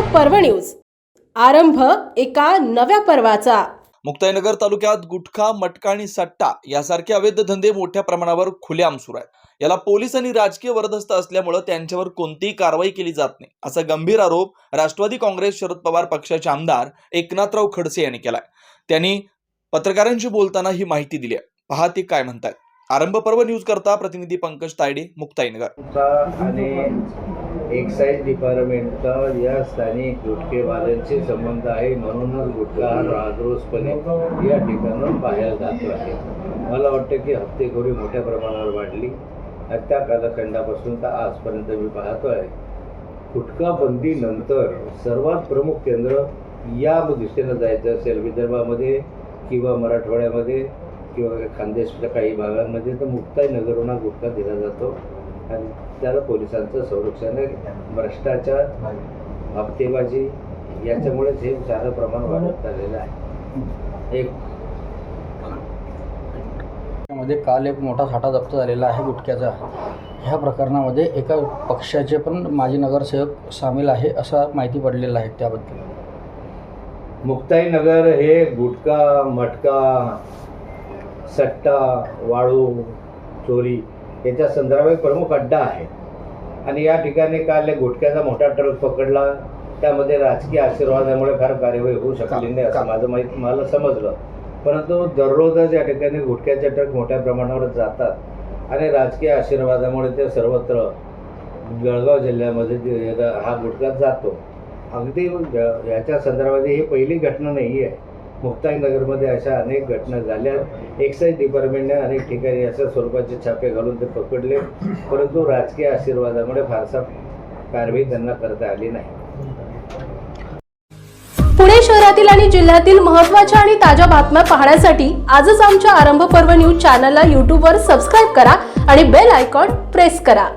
पर्व न्यूज. आरंभ एका नव्या पर्वाचा. मुक्ताईनगर तालुक्यात गुटखा मटका आणि सट्टा यासारखे अवैध धंदे मोठ्या प्रमाणावर खुलेआम सुरू आहेत. याला पोलीस आणि राजकीय वरदस्त असल्यामुळं त्यांच्यावर कोणतीही कारवाई केली जात नाही असा गंभीर आरोप राष्ट्रवादी काँग्रेस शरद पवार पक्षाचे आमदार एकनाथराव खडसे यांनी केलाय. त्यांनी पत्रकारांशी बोलताना ही माहिती दिली आहे. पहा ते काय म्हणतात आरंभ पर्व न्यूज करता प्रतिनिधी पंकज तायडे मुक्ताईनगर. आणि एक्साईज डिपार्टमेंटचा या स्थानिक गुटखेवाल्यांशी संबंध आहे म्हणूनच गुटखा हा राजरोसपणे या ठिकाणाहून बाहेर जातो आहे. मला वाटतं की हप्तेखोरी मोठ्या प्रमाणावर वाढली. आणि त्या कालखंडापासून तर आजपर्यंत मी पाहतो आहे. गुटखा बंदीनंतर सर्वात प्रमुख केंद्र या दिशेनं जायचं असेल विदर्भामध्ये किंवा मराठवाड्यामध्ये किंवा खानदेशच्या काही भागांमध्ये तर मुक्ताई नगरोना गुटखा दिला जातो. आणि त्याला पोलिसांचं संरक्षण भ्रष्टाचार हप्तेबाजी याच्यामुळेच हे सारं प्रमाण वाढत चाललेलं आहे. एक. मध्ये काल एक मोठा साठा जप्त झालेला आहे गुटख्याचा. ह्या प्रकरणामध्ये एका पक्षाचे पण माजी नगरसेवक सामील आहे असा माहिती पडलेला आहे त्याबद्दल. मुक्ताई नगर हे गुटखा मटका सट्टा वाळू चोरी याच्या संदर्भात प्रमुख अड्डा आहे. आणि या ठिकाणी काल गुटख्याचा मोठा ट्रक पकडला. त्यामध्ये राजकीय आशीर्वादामुळे फार कार्यवाही होऊ शकली नाही असं माझं माहीत मला समजलं. परंतु दररोजच या ठिकाणी गुटख्याचे ट्रक मोठ्या प्रमाणावर जातात. आणि राजकीय आशीर्वादामुळे ते सर्वत्र जळगाव जिल्ह्यामध्ये हा गुटखा जातो. अगदी याच्या संदर्भात ही पहिली घटना नाही आहे मुक्ताई नगरमध्ये अशा अनेक घटना झाल्या. एक्साईज डिपार्टमेंटने अनेक ठिकाणी अशा स्वरूपाचे छापे घालून ते पकडले. परंतु राजकीय आशीर्वादामुळे फारसा कारवाई त्यांना करता आली नाही. पुणे शहरातील आणि जिल्ह्यातील महत्त्वाच्या आणि ताज्या बातम्या पाहण्यासाठी आजच आमच्या आरंभ पर्व न्यूज चॅनलला यूट्यूबवर सबस्क्राईब करा आणि बेल आयकॉन प्रेस करा.